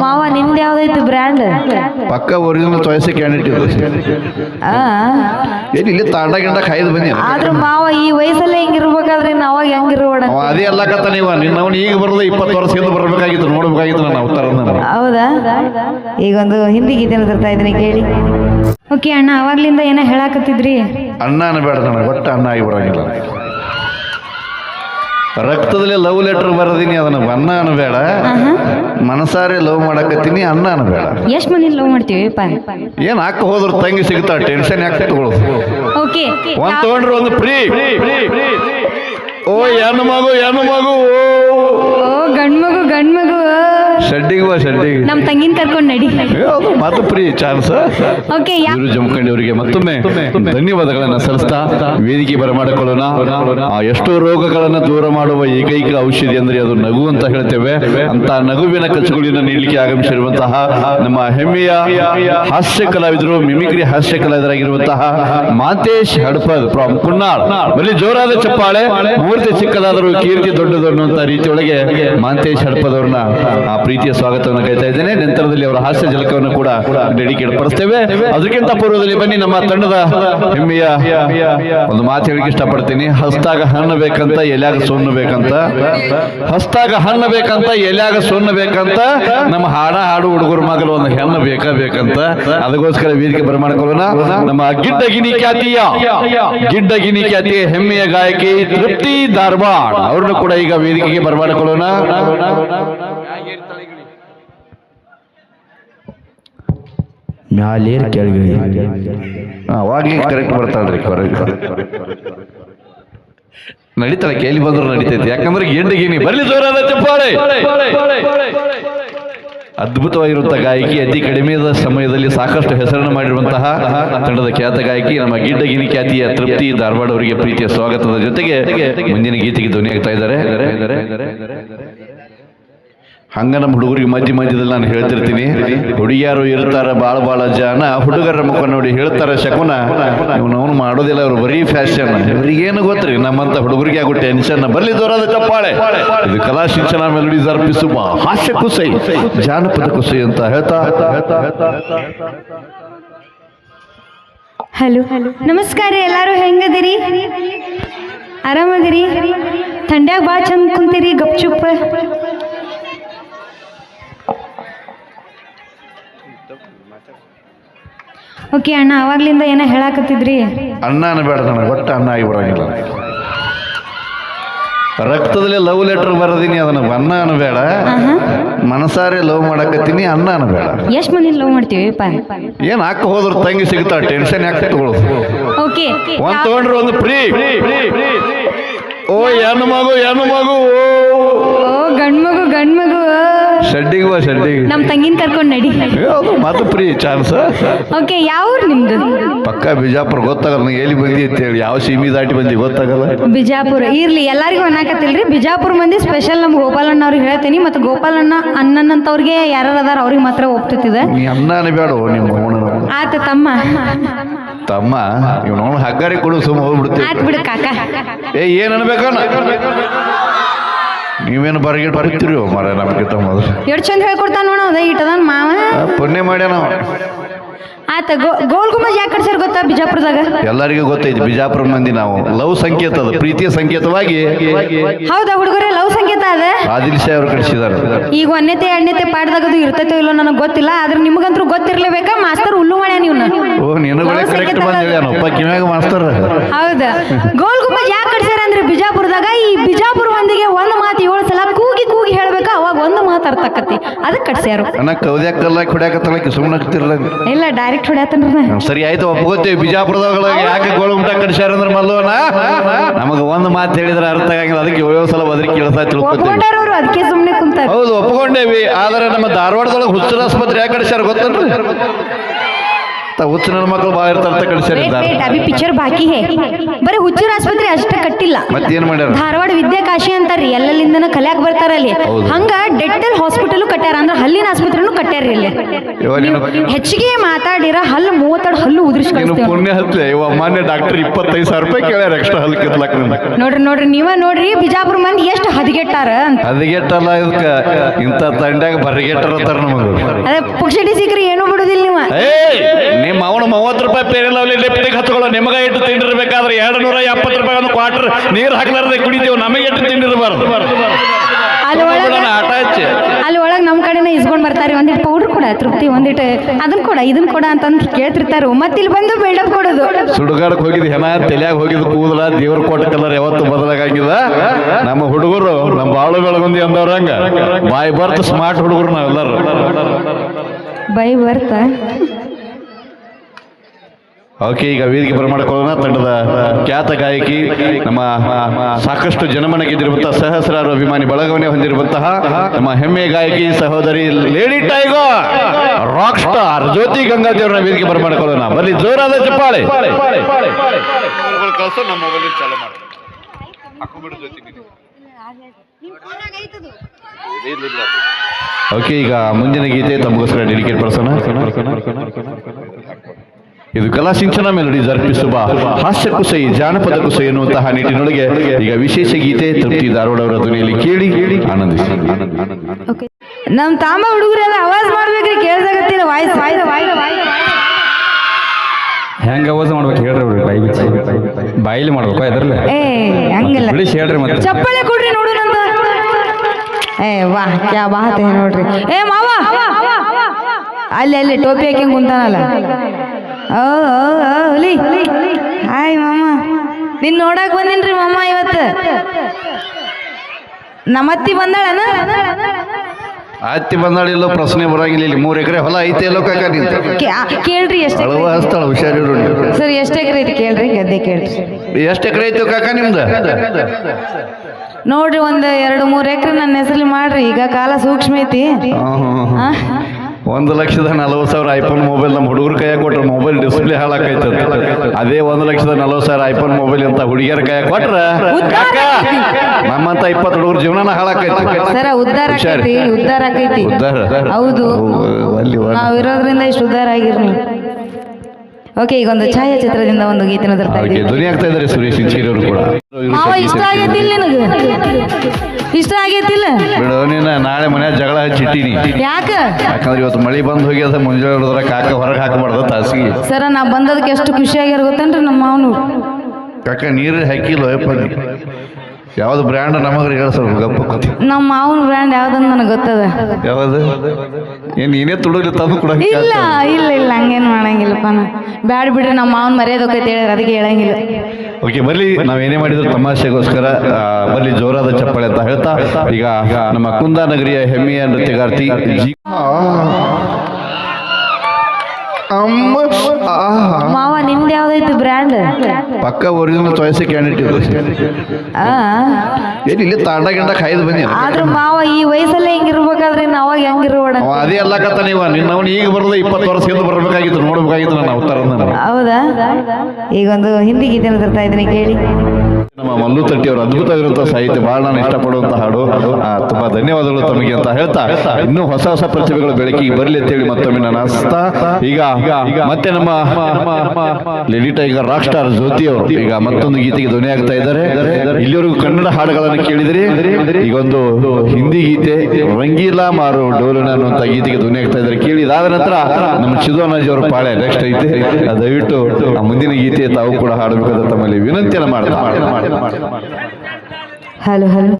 ಮಾವ ನಿಮ್ದು ಯಾವ್ದೈತಿ ಬ್ರ್ಯಾಂಡ್ ಪಕ್ಕ ಒರಿಜಿನಲ್ ಚಾಯ್ಸ್ ಕ್ಯಾಂಡಿಡೇಟ್ ಏನು ಇಲ್ಲಿ ತಾಂಡ ಗಿಂಡ ಕಾಯ್ದು ಬನ್ನಿ ಆದ್ರ ಮಾವ ಈ ವಯಸ್ಸಲ್ಲೇ ಹಿಂಗಿರ್ಬೇಕಾದ್ರೆ ಅವಾಗ ಹೆಂಗಿರ್ಬೋಡ. ಅವ ಅದೇ ಅಲ್ಲಕತ್ತ ನೀವು. ನಿನ್ನವನು ಈಗ ಬರೋದು ಇಪ್ಪತ್ತು ವರ್ಷದಿಂದ ಬರಬೇಕಾಗಿತ್ತು ನೋಡ್ಬೇಕಾಗಿತ್ತು ನನ್ನ ಅವತಾರ ಹೌದಾ? ಈಗೊಂದು ಹಿಂದಿ ಗೀತೆ ತರ್ತಾ ಇದ್ದೀನಿ ಕೇಳಿ. ಓಕೆ ಅಣ್ಣ ಅವಾಗ್ಲಿಂದ ಏನ ಹೇಳಾಕತ್ತಿದ್ರಿ? ಅಣ್ಣ ಅನ್ಬೇಡ ನನಗೆ ಒಟ್ಟ ಅಣ್ಣ ಆಗಿ ಬರಂಗಿಲ್ಲ ರಕ್ತದಲ್ಲಿ ಲವ್ ಲೆಟರ್ ಬರದೀನಿ ಅದನ್ನ ಅಣ್ಣ ಅನ್ಬೇಡ. ಮನಸಾರೆ ಲವ್ ಮಾಡಕತ್ತೀನಿ ಅನ್ನ ಅನ್ಬೇಡ. ಎಷ್ಟ್ ಮಂದಿ ಲವ್ ಮಾಡ್ತೀವಿ ಏನ್ ಹಾಕ ಹೋದ್ರ ತಂಗಿ ಸಿಗ್ತಾ ಟೆನ್ಷನ್ ಯಾಕೆ ತಗೊಳ್ಳೋದು ಓಕೆ ಒಂದ್ ತಗೊಂಡ್ರೆ ಒಂದು ಫ್ರೀ ಓ ಹೆಣ್ಣು ಮಗು ಹೆಣ್ಣು ಮಗು ಓ. ಗಂಡ್ಮಗು ಗಂಡ್ಮಗು ಶೆಡ್ಡಿಗೆ ಬಾ ಶೆಡ್ಡಿಗೆ. ನಮ್ಮ ತಂಗಿನ ಕರ್ಕೊಂಡು ನಡಿ. ಅದು ಮತ್ತೆ ಫ್ರೀ ಚಾನ್ಸ್. ಓಕೆ ಇವರು ಜಮಖಂಡಿ ಅವರಿಗೆ ಮತ್ತೊಮ್ಮೆ ಧನ್ಯವಾದಗಳನ್ನ ಸಲ್ಲಿಸ್ತಾ ವೇದಿಕೆ ಬರಮಾಡಿಕೊಳ್ಳೋಣ ಆ ಎಷ್ಟೋ ರೋಗಗಳನ್ನ ದೂರ ಮಾಡುವ ಏಕೈಕ ಔಷಧಿ ಅಂದ್ರೆ ಅದು ನಗು ಅಂತ ಹೇಳ್ತೇವೆ. ಅಂತ ನಗುವಿನ ಕಚಗುಳಿನ ನೀಡಲಿಕ್ಕೆ ಆಗಮಿಸಿರುವಂತಹ ನಮ್ಮ ಹೆಮ್ಮೆಯ ಹಾಸ್ಯ ಕಲಾವಿದರು ಮಿಮಿಕ್ರಿ ಹಾಸ್ಯ ಕಲಾವಿದರಾಗಿರುವಂತಹ ಮಾತೇಶ್ ಹಡಪದ್ ಫ್ರಮ್ ಕುನ್ನಾಳ್. ಬರೀ ಜೋರಾದ ಚಪ್ಪಾಳೆ ಮೂರ್ತಿ ಚಿಕ್ಕದಾದರೂ ಕೀರ್ತಿ ದೊಡ್ಡದು ಅಂತ ರೀತಿಯೊಳಗೆ ಮಾಂತೇಶ್ ಹಡಪದ್ ಅವ್ರನ್ನ ಆ ಪ್ರೀತಿಯ ಸ್ವಾಗತವನ್ನು ಕೇಳ್ತಾ ಇದ್ದೇನೆ. ನಂತರದಲ್ಲಿ ಅವರ ಹಾಸ್ಯ ಜಲಕವನ್ನು ಕೂಡ ಡೆಡಿಕೇಟ್ ಪಡಿಸ್ತೇವೆ. ಅದಕ್ಕಿಂತ ಪೂರ್ವದಲ್ಲಿ ಬನ್ನಿ, ನಮ್ಮ ತಂಡದ ಹೆಮ್ಮೆಯ ಒಂದು ಮಾತು ಹೇಳಿಕೆ ಇಷ್ಟಪಡ್ತೀನಿ. ಹಸ್ತಾಗ ಹಣ್ಣು ಬೇಕಂತ ಎಲ್ಯಾಗ ಸೊಣ್ಣು ಬೇಕಂತ. ಹಸ್ತಾಗ ಹಣ್ಣು ಬೇಕಂತ ಎಲ್ಯಾಗ ಸೊಣ್ಣು ಬೇಕಂತ. ನಮ್ಮ ಹಾಡ ಹಾಡು ಹುಡುಗರು ಮಗಲು ಒಂದು ಹೆಣ್ಣು ಬೇಕಾ ಬೇಕಂತ. ಅದಕ್ಕೋಸ್ಕರ ವೇದಿಕೆ ಬರಮಾಡ್ಕೊಳ್ಳೋಣ ನಮ್ಮ ಗಿಡ್ಡಗಿನಿ ಖ್ಯಾತಿಯ ಗಿಡ್ಡಗಿನಿ ಖ್ಯಾತಿಯ ಹೆಮ್ಮೆಯ ಗಾಯಕಿ ತೃಪ್ತಿ ಧಾರವಾಡ. ಅವ್ರನ್ನು ಕೂಡ ಈಗ ವೇದಿಕೆಗೆ ಬರಮಾಡಿಕೊಳ್ಳೋಣ ಮ್ಯಾಲೇರ್ ಅವಾಗಲೇ ಕರೆಕ್ಟ್ ಬರ್ತಾಳ್ರಿ ಹೊರಗೆ ನಡೀತಾಳೆ ಕೇಳಿ ಬಂದ್ರು ನಡೀತೈತಿ. ಯಾಕಂದ್ರೆ ಎಂಡಗಿನಿ ಬರ್ಲಿ ಜೋರಾದ ಚಪ್ಪಾಳೆ. ಅದ್ಭುತವಾಗಿರುವಂತಹ ಗಾಯಕಿ ಅತಿ ಕಡಿಮೆ ಸಮಯದಲ್ಲಿ ಸಾಕಷ್ಟು ಹೆಸರನ್ನು ಮಾಡಿರುವಂತಹ ತಂಡದ ಖ್ಯಾತ ಗಾಯಕಿ ನಮ್ಮ ಗಿಡ್ಡಗಿನಿ ಖ್ಯಾತಿಯ ತೃಪ್ತಿ ಧಾರವಾಡ ಅವರಿಗೆ ಪ್ರೀತಿಯ ಸ್ವಾಗತದ ಜೊತೆಗೆ ಮುಂದಿನ ಗೀತೆಗೆ ಧ್ವನಿ ಆಗ್ತಾ ಇದ್ದಾರೆ. ಹಂಗ ನಮ್ಮ ಹುಡುಗರಿಗೆ ಮಧ್ಯ ಮಧ್ಯದಲ್ಲಿ ನಾನು ಹೇಳ್ತಿರ್ತೀನಿ. ಹುಡುಗಿಯಾರು ಇರ್ತಾರ, ಬಾಳ ಬಾಳ ಜನ. ಹುಡುಗರ ಮುಖ ನೋಡಿ ಹೇಳ್ತಾರ ಶಕುನ. ಇವನವನು ಮಾಡೋದಿಲ್ಲ ಅವ್ರು ಬರೀ ಫ್ಯಾಷನ್ ಇವ್ರಿಗೇನು ಗೊತ್ತ್ರಿ? ನಮ್ಮಂತ ಹುಡುಗರಿಗೆ ಆಗೋ ಟೆನ್ಷನ್ ಬರ್ಲಿ ದೂರದ ಚಪ್ಪಾಳೆ. ಇದು ಕಲಾ ಶಿಕ್ಷಣ ಮೆಲುಡಿ ಅರ್ಪಿಸುವ ಹಾಸ್ಯ ಕುಸೈ, ಜಾನಪದ ಕುಸೈ ಅಂತ ಹೇಳ್ತಾ. ಹಲೋ. ನಮಸ್ಕಾರ, ಎಲ್ಲಾರು ಹೆಂಗದಿರಿ? ಆರಾಮದಿರಿ? ಥಂಡ್ಯಾಗ ಭಾಳ ಚಂದ ಕುಂತೀರಿ, ಗಪ್ಚುಪ್? ಓಕೆ ಅಣ್ಣ ಅವಾಗ್ಲಿಂದ ಏನೋ ಹೇಳಾಕತ್ತಿದ್ರಿ? ಅಣ್ಣ ಅನ್ಬೇಡ ನನಗೆ ಒಟ್ಟು ಅಣ್ಣ ಆಗಿ ಬರೋಂಗಿಲ್ಲ ರಕ್ತದಲ್ಲಿ ಲವ್ ಲೆಟರ್ ಬರದೀನಿ ಅದನ್ನ ಅನ್ನ ಅನ್ಬೇಡ ಮನಸಾರೆ ಲವ್ ಮಾಡಕತ್ತೀನಿ ಅನ್ನ ಅನ್ಬೇಡ ಎಷ್ಟ್ ಮಂದಿ ಲವ್ ಮಾಡ್ತೀವಿ ಏನ್ ಹಾಕ ಹೋದ್ರ ತಂಗಿ ಸಿಗ್ತಾ ಟೆನ್ಷನ್ ಯಾಕೆ ತಗೊಳ್ಳೋದು ಓಕೆ ಒಂದ್ ತಗೊಂಡ್ರೆ ಒಂದು ಫ್ರೀ ಓ ಹೆಣ್ಣು ಮಗು ಹೆಣ್ಣು ಮಗು ಓ. ಗಂಡ್ಮಗು ಗಂಡ್ಮಗು. ಶೆಡ್ಡಿಗೆ ಬಾ ಶೆಡ್ಡಿಗೆ ನಮ್ ತಂಗಿನ ಕರ್ಕೊಂಡ್ ನಡಿ. ಅದು ಮತ್ತೆ ಫ್ರೀ ಚಾನ್ಸ್. ಓಕೆ ಯಾವ ಊರ್ ನಿಮ್ದು? ಪಕ್ಕ ಬಿಜಾಪುರ ಗೊತ್ತಾಗಲ್ಲ ನಂಗೆ ಎಲ್ಲಿ ಬಂದಿ ಅಂತ ಹೇಳಿ. ಯಾವ ಸೀಮಿ ದಾಟಿ ಬಂದಿ ಗೊತ್ತಾಗಲ್ಲ. ಬಿಜಾಪುರ ಇರ್ಲಿ ಎಲ್ಲರಿಗೂ ಅನ್ನಕತ್ತಿಲ್ರಿ. ಬಿಜಾಪುರ ಮಂದಿ ಸ್ಪೆಷಲ್ ನಮ್ ಗೋಪಾಲಣ್ಣ ಅವ್ರಿಗೆ ಹೇಳ್ತೀನಿ. ಮತ್ತು ಗೋಪಾಲಣ್ಣ ಅಣ್ಣನಂತವ್ರಿಗೆ ಯಾರು ಅದಾರ ಅವ್ರಿಗೆ ಮಾತ್ರ ಒಪ್ತಿದೆ ನೀ ಅಣ್ಣ ಬೇಡ ನಿಮ್ಮ ಆತ ತಮ್ಮ. ತಮ್ಮ? ಇವನು ಹಗ್ಗಾರಿ ಕೊಡು ಸುಮ್ಮ ಹೋಗ್ಬಿಡ್ತೀವಿ. ಆತ್ ಬಿಡು ಕಾಕ. ಏ ಏನ್ ಅನ್ಬೇಕಣ್ಣ? ನೀವೇನು ಬರಗಿಟ್ ಬರ್ತೀರಿ ಮರ ನಮ್ಗೆ ಮೊದಲು. ಎಷ್ಟು ಚಂದ ಹೇಳ್ಕೊಡ್ತಾನ ನೋಡ ಅದ ಇಟ್ಟದನ್ ಮಾವ. ಪುಣ್ಯ ಮಾಡ್ಯಾನ ಅವ. ಆತ ಗೋ ಗೋಲ್ ಗುಂಬಜ್ ಯಾಕೆ ಕಟ್ಸ್ಯಾರ ಗೊತ್ತಾ ಬಿಜಾಪುರದಾಗ? ಎಲ್ಲರಿಗೂ ಗೊತ್ತೈತಿ ಬಿಜಾಪುರ ಮಂದಿ ನಾವು. ಲವ್ ಸಂಕೇತ ಅದು ಪ್ರೀತಿಯ ಸಂಕೇತವಾಗಿ. ಹೌದಾ ಹುಡುಗರೇ ಲವ್ ಸಂಕೇತ ಅದ? ಆದಿಲ್ ಶಾ ಅವರು ಕಳಿಸಿದ್ದಾರೆ ಈಗ ಒಂದನೇತೆ ಎರಡನೇತೆ ಪಾಠದಾಗ ಅದು ಇರ್ತೈತೋ ಇಲ್ಲೋ ನನಗೆ ಗೊತ್ತಿಲ್ಲ ಆದ್ರೆ ನಿಮಗಂತೂ ಗೊತ್ತಿರ್ಲೇಬೇಕಾ? ಮಾಸ್ತರ್ ಹುಲ್ಲು ಮಾಡ್ಯಾನ ಇವ್ನ ಓ ನೀನುಗಳೇ ಕರೆಕ್ಟ್ ಕಿವ್ಯಾಗ ಮಾಸ್ತರ್. ಹೌದಾ? ಗೋಲ್ ಗುಂಬಜ್ ಯಾಕೆ ಕಟ್ಸ್ಯಾರ ಅಂದ್ರೆ ಬಿಜಾಪುರದಾಗ ಈ ಬಿಜಾಪುರ ಮಂದಿಗೆ ಒಂದು ಮಾತು ಏಳು ಸಲ ಕೂಗಿ ಕೂಗಿ ಹೇಳ್ಬೇಕಾ ಅವಾಗ ಒಂದು ಮಾತು ಅರ್ಥ ಆಕತಿ ಅಣ್ಣ ಕೌದ್ಯಾಕಲ್ಲ ಕುಡ್ಯಾಕತ್ತಲಕ್ಕೆ ಸುಮ್ಮನೆ ಹಾಕ್ತಿರಲ್ಲ ಇಲ್ಲ ಡೈರೆಕ್ಟ್ ಹೊಡ್ಯಾತನ್ರ ಸರಿ ಆಯ್ತು ಒಪ್ಕೋತೀವಿ ಬಿಜಾಪುರದಾಗ ಯಾಕೆ ಗೋಳು ಊಟ ಕಡಿಸ್ಯಾರ ಅಂದ್ರೆ ಮಲ್ಲೋನ ನಮಗೆ ಒಂದು ಮಾತು ಹೇಳಿದ್ರೆ ಅರ್ಥ ಆಗಂಗಿಲ್ಲ ಅದಕ್ಕೆ ಏಳು ಸಲ ಬದ್ರಿ ಕೇಳ್ತಾ ತಿಳ್ಕೊತೀವಿ. ಅದಕ್ಕೆ ಸುಮ್ಮನೆ ಕುಂತಾರ. ಹೌದು ಒಪ್ಕೊಂಡೇವಿ ಆದರೆ ನಮ್ಮ ಧಾರವಾಡದೊಳಗೆ ಹುಚ್ಚರ ಆಸ್ಪತ್ರೆ ಯಾಕೆ ಕಡಿಸ್ಯಾರ ಗೊತ್ತಲ್ರಿ ಹುಚ್ಚ ನನ್ನ ಮಕ್ಕಳು ಬಾ ಇರ್ತಾರ ಅಂತ ವೇಟ್ ಕಳಿಸ್ಯಾರಿದ್ದಾರೆ ವೇಟ್ ಅಭಿ ಪಿಕ್ಚರ್ ಬಾಕಿ ಹೇ. ಬರೀ ಹುಚ್ಚೂರು ಆಸ್ಪತ್ರೆ ಅಷ್ಟೇ ಕಟ್ಟಿಲ್ಲ. ಮತ್ತೇನ್ ಮಾಡ್ಯಾರ? ಧಾರವಾಡ ವಿದ್ಯಾಕಾಶಿ ಅಂತಾರ್ರಿ ಎಲ್ಲೆಲ್ಲಿಂದನ ಕಲ್ಯಾಕ್ ಬರ್ತಾರ ಅಲ್ಲಿ. ಹೌದು. ಹಂಗ ಡೆಂಟಲ್ ಹಾಸ್ಪಿಟಲ್ ಕಟ್ಟ್ಯಾರ ಅಂದ್ರೆ ಹಲ್ಲಿನ ಆಸ್ಪತ್ರೆನೂ ಕಟ್ಟ್ಯಾರ ಇಲ್ಲಿ ಇವ ನೀನು- ಹೆಚ್ಚಿಗೆ ಮಾತಾಡಿರ ಹಲ್ಲು ಮೂವತ್ತೆರಡು ಹಲ್ಲು ನೀನು ಉದುರಿಸ್ಕೊಳ್ತೇವೆ ಪುಣ್ಯ ಹತ್ಲೆ ಇವ ಮಾನ್ಯ ಡಾಕ್ಟರ್ ಇಪ್ಪತ್ತೈದು ಸಾವಿರ ರೂಪಾಯಿ ಕೇಳ್ಯಾರ ಎಕ್ಸ್ಟ್ರಾ ಹಲ್ ಕಿತ್ಲಾಕ ನೋಡ್ರಿ ನೋಡ್ರಿ ನೀವ ನೋಡ್ರಿ ಬಿಜಾಪುರ ಮಂದಿ ಹದಗೆಟ್ಟಾರ ಅಂತ. ಹದಗೆಟ್ಟಲ್ಲ ಇದಕ್ಕ ಇಂಥ ತಂಡ್ಯಾಗ ಬರ್ಗೆಟ್ಟರ ಅಂತಾರ ನಮಗ. ಅದೇ ಪುಕ್ಷಟಿ ಸಿಕ್ರಿ ಏನು ಬಿಡುದಿಲ್ಲ ನೀವ. ಏಯ್ ನಿಮ್ಮ ಅವನು ಮೂವತ್ತು ರೂಪಾಯಿ ಪೇರಿಲ್ಲ ಅಲ್ಲಿ ಲಿಫ್ಟಿಗೆ ಹತ್ಕೊಳ್ಳೋ ನಿಮಗೆ ಇಟ್ಟು ತಿಂಡಿರ್ಬೇಕಾದ್ರೆ ಎರಡು ನೂರ ಎಪ್ಪತ್ತು ರೂಪಾಯಿ ಒಂದು ಕ್ವಾರ್ಟರ್ ನೀರು ಹಾಕ್ಲಾರ್ದೆ ಕುಡಿತೀವಿ ನಮಗೆ ಇಟ್ಟು ತಿಂಡಿರ್ಬಾರ್ದು ಅಲ್ಲಿ ಒಳಗ ಆಟ ಹಚ್ಚಿ. ಅಲ್ಲಿ ಒಳಗೆ ನಮ್ಮ ಕಡೆನೇ ಇಸ್ಕೊಂಡು ಬರ್ತಾರೆ ಒಂದಿಟ್ಟು ಪೌಡರ್ ಕೂಡ ತೃಪ್ತಿ ಒಂದಿಟ್ಟು ಅದನ್ನು ಕೂಡ ಇದನ್ನು ಕೂಡ ಅಂತಂದು ಕೇಳ್ತಿರ್ತಾರೆ. ಮತ್ತೆ ಇಲ್ಲಿ ಬಂದು ಬಿಲ್ಡಪ್ ಕೊಡೋದು. ಸುಡುಗಾಡಕ್ಕೆ ಹೋಗಿದ್ದು ಹೆಣ ತಲೆಯಾಗ ಹೋಗಿದ್ ಕೂದಲ ದೇವ್ರ ಕೋಟೆ ಕಲರ್ ಯಾವತ್ತು ಬದಲಾಗಿದ ನಮ್ಮ ಹುಡುಗರು ನಮ್ಮ ಬಾಳು ಬೆಳಗುಂದಿ ಅಂದವ್ರಂಗ ಬಾಯ್ ಬರ್ತ ಸ್ಮಾರ್ಟ್ ಹುಡುಗರು ನಾವೆಲ್ಲರೂ. ಬೈ ಬರ್ತಾ. ಓಕೆ ಈಗ ವೇದಿಕೆ ಬರಮಾಡಿಕೊಳ್ಳೋಣ ತಂಡದ ಖ್ಯಾತ ಗಾಯಕಿ ನಮ್ಮ ಸಾಕಷ್ಟು ಜನಮನ ಗೆದ್ದಿರುವಂತಹ ಸಹಸ್ರಾರು ಅಭಿಮಾನಿ ಬಳಗವನ್ನೇ ಹೊಂದಿರುವಂತಹ ನಮ್ಮ ಹೆಮ್ಮೆ ಗಾಯಕಿ ಸಹೋದರಿ ಲೇಡಿ ಟೈಗೋ ರಾಕ್ ಸ್ಟಾರ್ ಜ್ಯೋತಿ ಗಂಗಾದೇವ್ರನ್ನ ವೇದಿಕೆ ಬರಮಾಡಿಕೊಳ್ಳೋಣ ಬರೀ ಜೋರಾದ ಚಪ್ಪಾಳೆ. ಓಕೆ ಈಗ ಮುಂದಿನ ಗೀತೆ ತಮಗೋಸ್ಕರ ಡೆಡಿಕೇಟ್ ಪಡಿಸೋಣ ಇದು ಕಲಾ ಸಿಂಚನ ಮೆಲಡಿ ಅರ್ಪಿಸುವ ಹಾಸ್ಯ ಕುಸೈ ಜಾನಪದ ಕುಸೈ ಎನ್ನುವಂತಹ ನಿಟ್ಟಿನೊಳಗೆ ಈಗ ವಿಶೇಷ ಗೀತೆ ತೃಪ್ತಿ ಧಾರವಾಡ ಅವರ ಧ್ವನಿಯಲ್ಲಿ ಕೇಳಿ ಆನಂದಿಸಿ. ನಮ್ ನಮ್ಮ ತಾಮ ಹುಡುಗರೆಲ್ಲ ಅವಾಜ್ ಮಾಡ್ಬೇಕ್ರಿ ಕೇಳ್ದಾಗತ್ತಿರ ವಾಯ್ಸ್. ವಾಯ್ಸ್ ಹೆಂಗ ಅವಾಜ್ ಮಾಡ್ಬೇಕು ಹೇಳ್ರಿ ಅವ್ರಿ ಬಾಯಿ ಬಿಚ್ಚಿ. ಬಾಯಿಲಿ ಮಾಡ್ಬೇಕು ಇದ್ರಲ್ಲ ಏ ಹಂಗಿಲ್ಲ. ಬಿಳಿಸಿ ಹೇಳ್ರಿ ಮತ್ತೆ. ಚಪ್ಪಳೆ ಕೊಡ್ರಿ ನೋಡೋಣಂತ ಏ ವಾಹ್ ಕ್ಯಾ ಬಾತ್ ನೋಡ್ರಿ. ಏ ಮಾವ. ಅಲ್ಲಿ ಅಲ್ಲಿ ಟೋಪಿ ಹಾಕಿ ಕುಂತಾನಲ್ಲ. ಓ ಹುಲಿ ಹಾಯ್ ಮಾಮ. ನಿನ್ ನೋಡಕ್ ಬಂದಿನ್ರಿ ಮಾಮ ಇವತ್ತು. ನಮ್ಮತ್ತಿ ಬಂದಾಳನ? ಬಂದಾಳ ಇಲ್ಲೋ ಪ್ರಶ್ನೆ ಬರಾಗಿಲ್ಲ ಇಲ್ಲಿ. ಮೂರು ಎಕರೆ ಹೊಲ ಐತೆ ಎಲ್ಲೋ ಕಾಕ ನಿಂತ. ಕೇಳ್ರಿ ಎಷ್ಟು ಅಳವ ಹಸ್ತಾಳ ಹುಷಾರಿರು ಸರ್ ಎಷ್ಟು ಎಕರೆ ಐತಿ ಕೇಳ್ರಿ ಗದ್ದೆ ಕೇಳ್ರಿ. ಎಷ್ಟು ಎಕರೆ ಐತೆ ಕಾಕ ನಿಮ್ದು? ನೋಡ್ರಿ ಒಂದ್ ಎರಡು ಮೂರು ಎಕರೆ ನನ್ನ ಹೆಸರಲ್ಲಿ ಮಾಡ್ರಿ. ಈಗ ಕಾಲ ಸೂಕ್ಷ್ಮ ಐತಿ? ಒಂದು ಲಕ್ಷದ ನಲವತ್ತು ಸಾವಿರ ಐಫೋನ್ ಮೊಬೈಲ್ ನಮ್ಮ ಹುಡುಗರ ಕೈಯಾಗ ಕೊಟ್ರೆ ಮೊಬೈಲ್ ಡಿಸ್ಪ್ಲೇ ಹಾಳಾಕೈತದ ಅದೇ ಒಂದು ಲಕ್ಷದ ನಲವತ್ತು ಸಾವಿರ ಐಫೋನ್ ಮೊಬೈಲ್ ಅಂತ ಹುಡುಗಿಯರ ಕೈಯಾಗ ಕೊಟ್ರ ನಮ್ಮಂತ ಇಪ್ಪತ್ತು ಹುಡುಗರ ಜೀವನ ಹಾಳಾಕೈತಿ. ಸರ. ಆಕೈತಿ ಆಕೈತಿ ಹೌದು. ನಾವ್ ಇರೋದ್ರಿಂದ ಇಷ್ಟು ಓಕೆ ಈಗ ಒಂದು ಛಾಯಾಚಿತ್ರದಿಂದ ಒಂದು ಗೀತೆನ ಧ್ವನಿ ಆಗ್ತಾ ಇದ್ದಾರೆ ಸುರೇಶ್ ಅವರು ಕೂಡ. ಇಷ್ಟ ಆಗೈತಿ ನಿನಗೆ? ಇಷ್ಟ ಆಗೈತಿಲ್ಲ? ಬಿಡು ನೀನು ನಾಳೆ ಮನ್ಯಾಗ ಜಗಳ ಹಚ್ಚಿಟ್ಟಿನಿ. ಯಾಕ? ಯಾಕಂದ್ರೆ ಇವತ್ತು ಮಳಿ ಬಂದ್ ಹೋಗ್ಯದ ಮುಂಜಾನೆ ಹೊಡೆದ್ರೆ ಕಾಕ ಹೊರಗೆ ಹಾಕಬಾರ್ದ ತಾಸಿಗೆ. ಸರ ನಾ ಬಂದದಕ್ಕೆ ಎಷ್ಟು ಖುಷಿಯಾಗ್ಯಾರ ಗೊತ್ತೇನ್ರಿ ನಮ್ಮ ಮಾವನು ಕಾಕ ನೀರು ಹಾಕಿಲ್ಲ. ಯಾವ್ದು ಬ್ರ್ಯಾಂಡ್ ನಮಗ್ರಿ ಹೇಳ ಸ್ವಲ್ಪ ಗಪ್ಪ ಕತಿ ನಮ್ಮ ಮಾವನ ಬ್ರ್ಯಾಂಡ್ ಯಾವ್ದಂತ ನನಗೆ ಗೊತ್ತದ. ಯಾವ್ದು? ಏನ್ ನೀನೇ ತುಡುಗ್ಲಿ ತಂದು ಕೂಡ ಇಲ್ಲ ಇಲ್ಲ ಇಲ್ಲ ಹಂಗೇನು ಮಾಡಂಗಿಲ್ಲಪ್ಪ ನಾ. ಬ್ಯಾಡ್ ಬಿಡ್ರಿ ನಮ್ಮ ಮಾವನ್ ಮರ್ಯಾದೋಕೈತೆ ಹೇಳಿದ್ರೆ ಅದಕ್ಕೆ ಹೇಳಂಗಿಲ್ಲ. ಓಕೆ ಬರ್ಲಿ ನಾವೇನೇ ಮಾಡಿದ್ರು ತಮಾಷೆಗೋಸ್ಕರ ಬರ್ಲಿ ಜೋರಾದ ಚಪ್ಪಳೆ ಅಂತ ಹೇಳ್ತಾ ಈಗ ನಮ್ಮ ಕುಂದಾನಗರಿಯ ಹೆಮ್ಮೆಯ ನೃತ್ಯಗಾರ್ತಿ ಜಿ ಅಮ್ಮ. ಆಹಾ. ಮಾವ ನಿಮ್ದು ಯಾವ್ದೈತಿ ಬ್ರ್ಯಾಂಡ್ ಪಕ್ಕ ಒರಿಜಿನಲ್ ಚಾಯ್ಸ್ ಕ್ಯಾಂಡಿಡೇಟ್ ಇದು. ಏನ್ ಇಲ್ಲಿ ತಾಂಡ ಗಿಂಡ ಕಾಯ್ದು ಬನ್ನಿ ಆದ್ರೆ ಮಾವ ಈ ವಯಸ್ಸಲ್ಲೇ ಹಿಂಗಿರ್ಬೇಕಾದ್ರೆ ಇನ್ನು ಅವಾಗ ಅದೇ ಅದೇ ಅಲ್ಲಕತ್ತ ನೀವು. ನಿನ್ನವನು ಈಗ ಬರೋದು ಇಪ್ಪತ್ತು ವರ್ಷ ಹಿಂದೆ ಬರ್ಬೇಕಾಗಿತ್ತು ನೋಡ್ಬೇಕಾಗಿತ್ತು ನನ್ನ ಅವತಾರ ಹೌದಾ? ಈಗ ಒಂದು ಹಿಂದಿ ಗೀತೆ ಬರ್ತಾ ಇದ್ದೀನಿ ಕೇಳಿ. ನಮ್ಮ ಮಲ್ಲು ತಟ್ಟಿ ಅವರು ಇರುವಂತಹ ಸಾಹಿತ್ಯ ಬಹಳ ನಾನು ಇಷ್ಟಪಡುವಂತ ಹಾಡು ತುಂಬಾ ಧನ್ಯವಾದಗಳು ತಮಗೆ ಅಂತ ಹೇಳ್ತಾ ಇನ್ನೂ ಹೊಸ ಹೊಸ ಪ್ರತಿಭೆಗಳು ಬೆಳಕಿಗೆ ಬರಲಿ ಅಂತೇಳಿ ಮತ್ತೊಮ್ಮೆ ನಾನು ಈಗ ಮತ್ತೆ ನಮ್ಮ lady tiger rock star Jyothi ಅವರು ಈಗ ಮತ್ತೊಂದು ಗೀತೆಗೆ ಧ್ವನಿ ಆಗ್ತಾ ಇದ್ದಾರೆ. ಇಲ್ಲಿವರೆಗೂ ಕನ್ನಡ ಹಾಡುಗಳನ್ನು ಕೇಳಿದಿರಿ. ಈಗ ಒಂದು ಹಿಂದಿ ಗೀತೆ, ರಂಗೀಲಾ ಮಾರು ಡೋಲನ ಅನ್ನುವಂತ ಗೀತೆಗೆ ಧ್ವನಿ ಆಗ್ತಾ ಇದ್ದಾರೆ. ಕೇಳಿ ಇದಾದ ನಂತರ ನಮ್ಮ ಚಿದೋನಾಜಿ ಅವರ ಪಾಳೆ ನೆಕ್ಸ್ಟ್ ಐತೆ. ದಯವಿಟ್ಟು ಮುಂದಿನ ಗೀತೆ ತಾವು ಕೂಡ ಹಾಡಬೇಕಾದ ತಮ್ಮಲ್ಲಿ ವಿನಂತಿಯನ್ನು ಮಾಡ್ತಾ ಹಲೋ ಹಲೋ